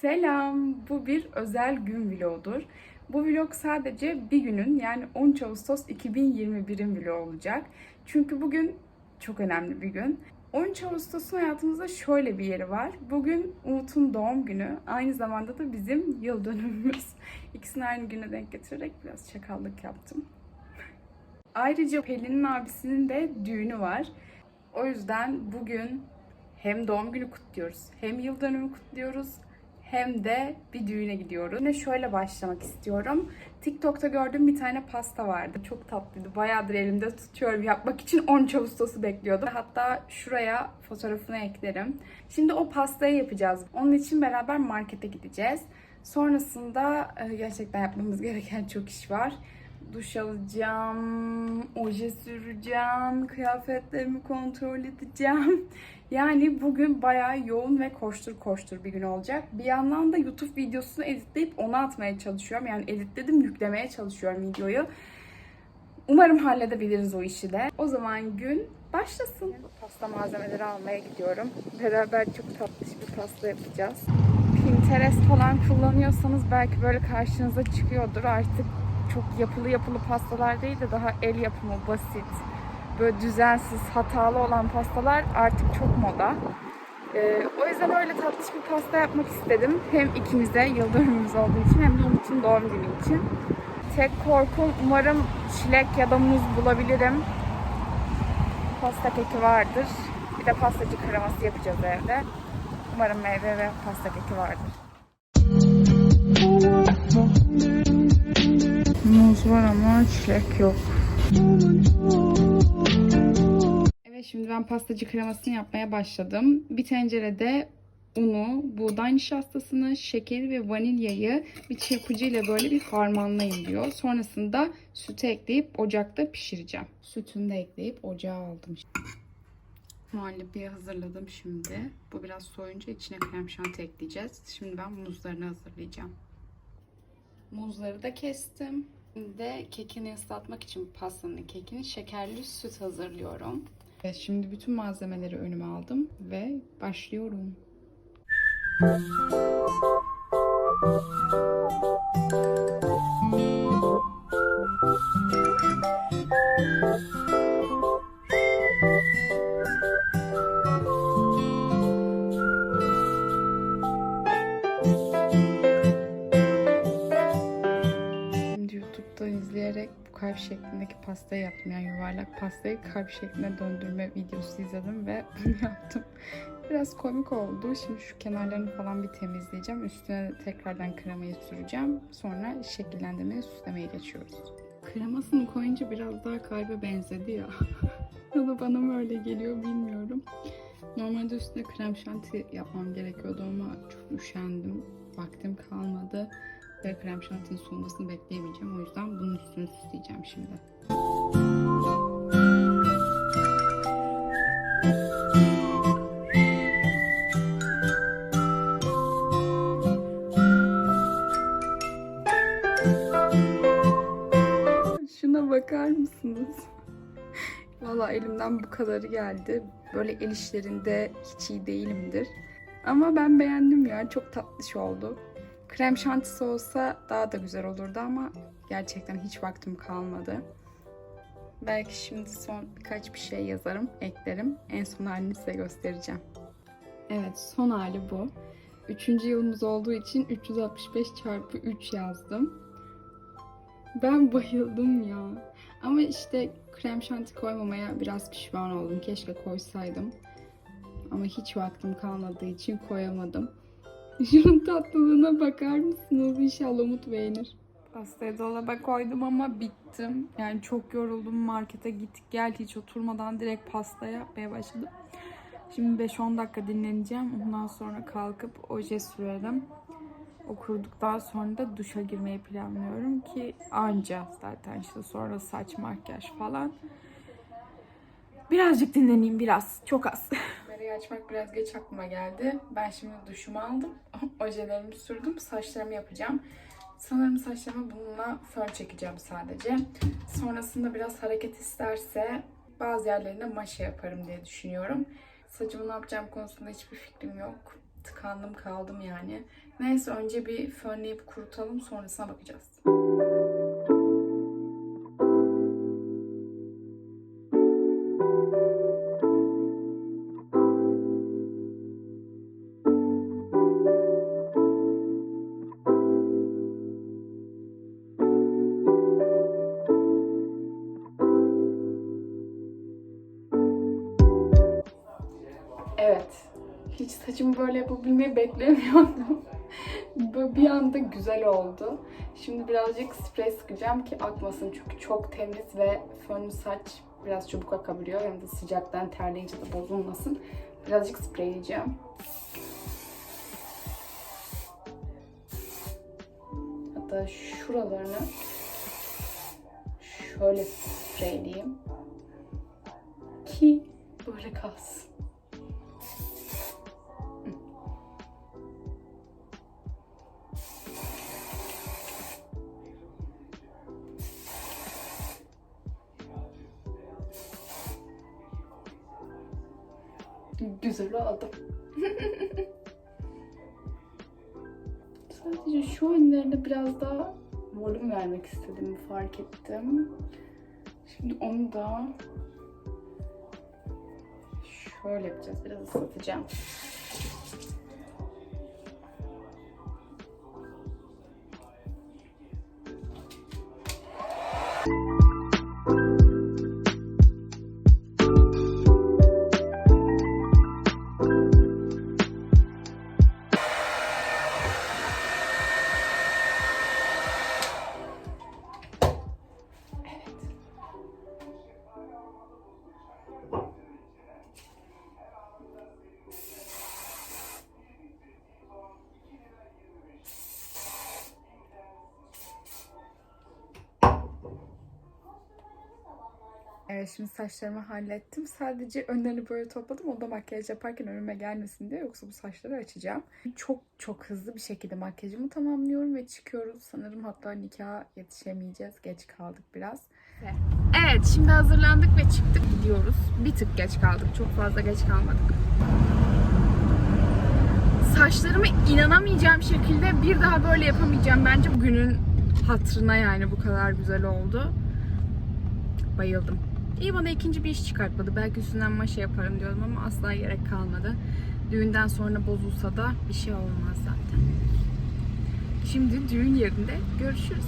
Selam. Bu bir özel gün vlogudur. Bu vlog sadece bir günün yani 13 Ağustos 2021'in vlogu olacak. Çünkü bugün çok önemli bir gün. 13 Ağustos'un hayatımızda şöyle bir yeri var. Bugün Umut'un doğum günü. Aynı zamanda da bizim yıl dönümümüz. İkisini aynı güne denk getirerek biraz çakallık yaptım. Ayrıca Pelin'in abisinin de düğünü var. O yüzden bugün hem doğum günü kutluyoruz, hem yıl dönümü kutluyoruz, hem de bir düğüne gidiyoruz. Yine şöyle başlamak istiyorum. TikTok'ta gördüğüm bir tane pasta vardı. Çok tatlıydı. Bayağıdır elimde tutuyorum. Yapmak için 13 Ağustos'u bekliyordum. Hatta şuraya fotoğrafını eklerim. Şimdi o pastayı yapacağız. Onun için beraber markete gideceğiz. Sonrasında e, gerçekten yapmamız gereken çok iş var. Duş alacağım, oje süreceğim, kıyafetlerimi kontrol edeceğim. Yani bugün bayağı yoğun ve koştur koştur bir gün olacak. Bir yandan da YouTube videosunu editleyip onu atmaya çalışıyorum. Yani editledim, yüklemeye çalışıyorum videoyu. Umarım halledebiliriz o işi de. O zaman gün başlasın. Pasta malzemeleri almaya gidiyorum. Beraber çok tatlış bir pasta yapacağız. Pinterest falan kullanıyorsanız belki böyle karşınıza çıkıyordur. Artık çok yapılı yapılı pastalar değil de daha el yapımı, basit, böyle düzensiz, hatalı olan pastalar artık çok moda. Ee, o yüzden öyle tatlış bir pasta yapmak istedim. Hem ikimize yıl dönümümüz olduğu için hem de Umut'un doğum günü için. Tek korkum umarım çilek ya da muz bulabilirim. Pasta keki vardır. Bir de pastacı kreması yapacağız evde. Umarım meyve ve pasta keki vardır. Muz var ama çilek yok. Evet şimdi ben pastacı kremasını yapmaya başladım. Bir tencerede unu, buğday nişastasını, şekeri ve vanilyayı bir çırpıcıyla böyle bir harmanlayın diyor. Sonrasında sütü ekleyip ocakta pişireceğim. Sütünü de ekleyip ocağa aldım. Muhallebiyi hazırladım şimdi. Bu biraz soyunca içine krem şanti ekleyeceğiz. Şimdi ben muzlarını hazırlayacağım. Muzları da kestim. De kekini ıslatmak için pastanın kekini şekerli süt hazırlıyorum. Evet, şimdi bütün malzemeleri önüme aldım ve başlıyorum. Şimdi İzleyerek bu kalp şeklindeki pastayı yaptım. Yani yuvarlak pastayı kalp şekline döndürme videosu izledim ve bunu yaptım. Biraz komik oldu. Şimdi şu kenarlarını falan bir temizleyeceğim. Üstüne tekrardan kremayı süreceğim. Sonra şekillendirmeye, süslemeye geçiyoruz. Kremasını koyunca biraz daha kalbe benzedi ya. ya da bana mı öyle geliyor bilmiyorum. Normalde üstüne krem şanti yapmam gerekiyordu ama çok üşendim. Vaktim kalmadı ve krem şantinin soğumasını bekleyemeyeceğim. O yüzden bunun üstünü süsleyeceğim şimdi. Şuna bakar mısınız? Valla elimden bu kadarı geldi. Böyle el işlerinde hiç iyi değilimdir. Ama ben beğendim ya. Çok tatlış oldu. Krem şantisi olsa daha da güzel olurdu ama gerçekten hiç vaktim kalmadı. Belki şimdi son birkaç bir şey yazarım, eklerim. En son halini size göstereceğim. Evet, son hali bu. Üçüncü yılımız olduğu için 365 çarpı 3 yazdım. Ben bayıldım ya. Ama işte krem şanti koymamaya biraz pişman oldum. Keşke koysaydım. Ama hiç vaktim kalmadığı için koyamadım. Şunun tatlılığına bakar mısınız? İnşallah Umut beğenir. Pastayı dolaba koydum ama bittim. Yani çok yoruldum. Markete gittik gel hiç oturmadan direkt pasta yapmaya başladım. Şimdi 5-10 dakika dinleneceğim. Ondan sonra kalkıp oje sürerim. O sonra da duşa girmeyi planlıyorum ki anca zaten işte sonra saç makyaj falan. Birazcık dinleneyim biraz. Çok az. Açmak biraz geç aklıma geldi. Ben şimdi duşumu aldım. Ojelerimi sürdüm. Saçlarımı yapacağım. Sanırım saçlarımı bununla fön çekeceğim sadece. Sonrasında biraz hareket isterse bazı yerlerine maşa yaparım diye düşünüyorum. Saçımı ne yapacağım konusunda hiçbir fikrim yok. tıkandım kaldım yani. Neyse önce bir fönleyip kurutalım sonrasına bakacağız. Evet. Böyle yapabilmeyi beklemiyordum. Bir anda güzel oldu. Şimdi birazcık sprey sıkacağım ki akmasın çünkü çok temiz ve fön saç biraz çabuk akabiliyor. Hem de sıcaktan terleyince de bozulmasın. Birazcık spreyleyeceğim. Hatta şuralarını şöyle spreyleyeyim. Ki böyle kalsın. Güzel oldu. Sadece şu önlerine biraz daha volüm vermek istediğimi fark ettim. Şimdi onu da şöyle yapacağız. Biraz ıslatacağım. Evet şimdi saçlarımı hallettim. Sadece önlerini böyle topladım. O da makyaj yaparken önüme gelmesin diye. Yoksa bu saçları açacağım. Çok çok hızlı bir şekilde makyajımı tamamlıyorum ve çıkıyoruz. Sanırım hatta nikaha yetişemeyeceğiz. Geç kaldık biraz. Evet şimdi hazırlandık ve çıktık gidiyoruz. Bir tık geç kaldık. Çok fazla geç kalmadık. Saçlarımı inanamayacağım şekilde bir daha böyle yapamayacağım. Bence bugünün hatırına yani bu kadar güzel oldu. Bayıldım. İyi bana ikinci bir iş çıkartmadı. Belki üstünden maşa yaparım diyordum ama asla gerek kalmadı. Düğünden sonra bozulsa da bir şey olmaz zaten. Şimdi düğün yerinde görüşürüz.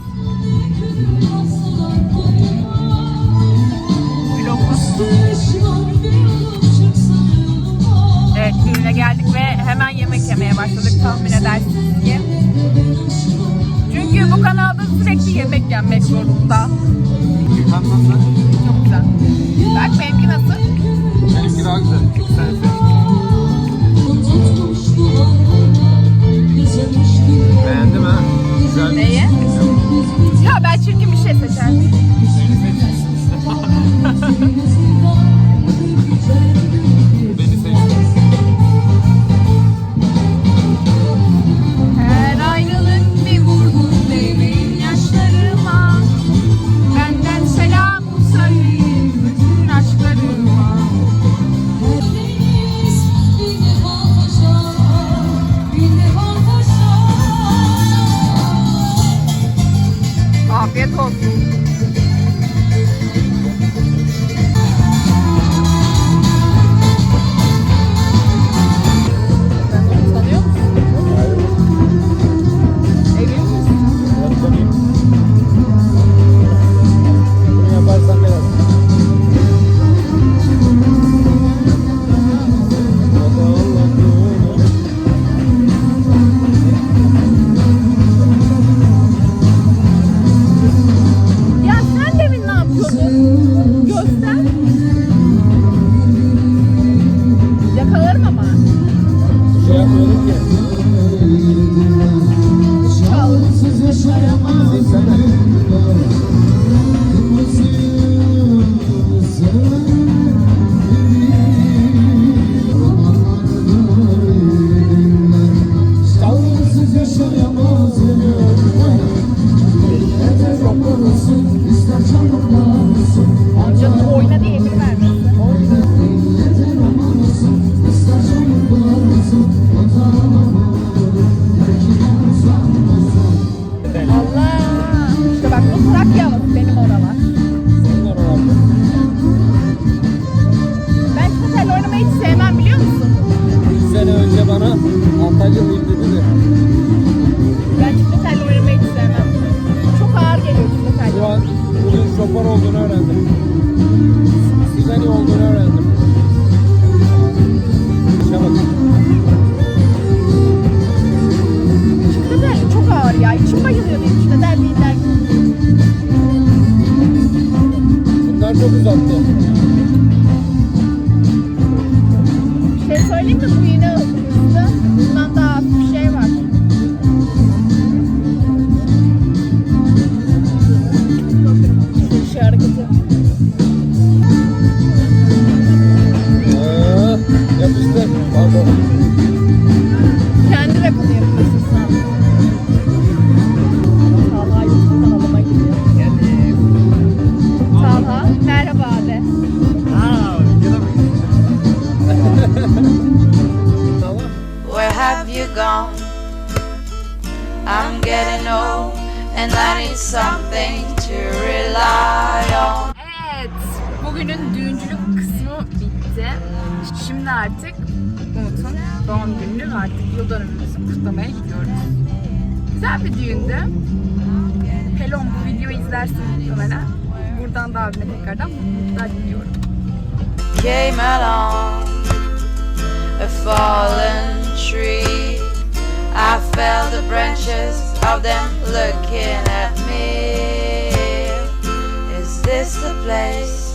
Evet düğüne geldik ve hemen yemek yemeye başladık tahmin edersiniz ki. Çünkü bu kanalda sürekli yemek yenmek zorunda. Nasıl? Çok güzel. Bak benimki nasıl? Benimki daha güzel. Çünkü sen seçtin. Beğendim ha. Güzel. Neyi? Ya ben çirkin bir şey seçerdim. Mom. montaj alayım dedi de. Ben çifte telli oynamayı hiç sevmem. Çok ağır geliyor çifte telli. Şu an bunun şoför olduğunu öğrendim. Söyleyeyim mi? Bu yine hızlı. Bundan daha bir şey var. You gone? I'm getting old and I need something to rely on. Evet, bugünün düğüncülük kısmı bitti. Şimdi artık Umut'un doğum gününü ve artık yıl dönümümüzü kutlamaya gidiyoruz. Güzel bir düğündü. Pelon bu videoyu izlersin muhtemelen. Buradan da abime tekrardan mutluluklar diliyorum. Came along a fallen tree. I felt the branches of them looking at me. Is this the place?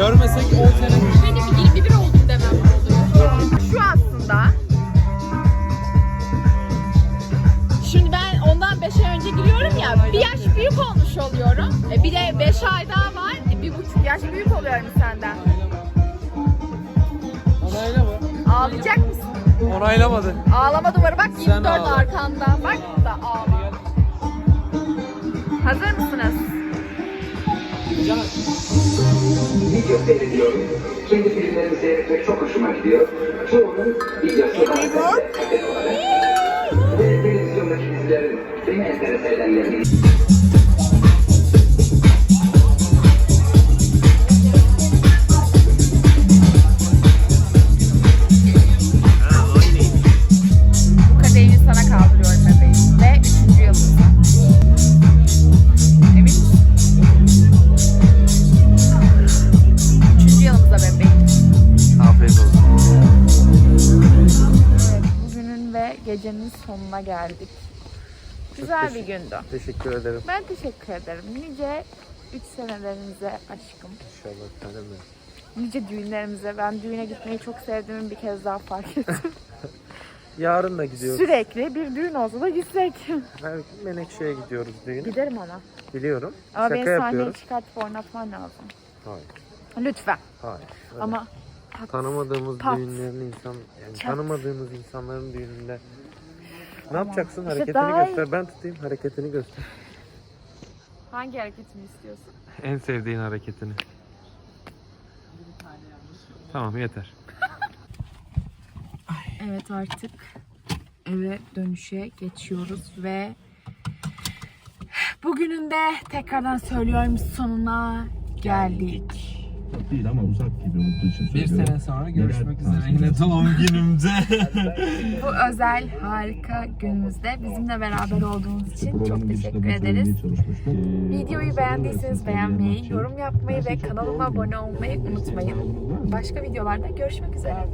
Görmesek 10 sene. Benim 21 oldum demem oluyor. Şu aslında. Şimdi ben ondan 5 ay önce giriyorum ya. Bir yaş büyük olmuş oluyorum. E bir de 5 ay daha var. E bir buçuk yaş büyük oluyorum senden. Onaylama. Ağlayacak mısın? Onaylamadı. Ağlama duvarı bak 24 ağla. arkanda. Bak da ağla. Hazır mısınız? Video seyrediyorum. Kendi filmlerimi seyretmek çok hoşuma gidiyor. Çoğunun videosu olarak. Ve televizyondaki dizilerin beni enterese edenlerini gecenin sonuna geldik. Güzel bir gündü. Teşekkür ederim. Ben teşekkür ederim. Nice 3 senelerinize aşkım. İnşallah benim. Nice düğünlerimize. Ben düğüne gitmeyi çok sevdiğimi bir kez daha fark ettim. Yarın da gidiyoruz. Sürekli bir düğün olsa da gitsek. Her Menekşe'ye gidiyoruz düğüne. Giderim ona. Biliyorum. Ama Şaka beni sahneye yapıyoruz. çıkartıp oynatman lazım. Hayır. Lütfen. Hayır. Öyle. Ama tanımadığımız Pat. düğünlerin insan yani Çat. tanımadığımız insanların düğününde ne yapacaksın? İşte Hareketini daha iyi. göster. Ben tutayım hareketini göster. hangi hareketini istiyorsun? En sevdiğin hareketini. Tamam yeter. Evet artık eve dönüşe geçiyoruz ve bugünün de tekrardan söylüyorum sonuna geldik. Değil ama uzak gibi olduğu için Bir söylüyorum. sene sonra görüşmek Neler- üzere yine doğum günümde. Bu özel harika günümüzde bizimle beraber olduğunuz için çok teşekkür ederiz. Videoyu beğendiyseniz beğenmeyi, yorum yapmayı ve kanalıma abone olmayı unutmayın. Başka videolarda görüşmek üzere.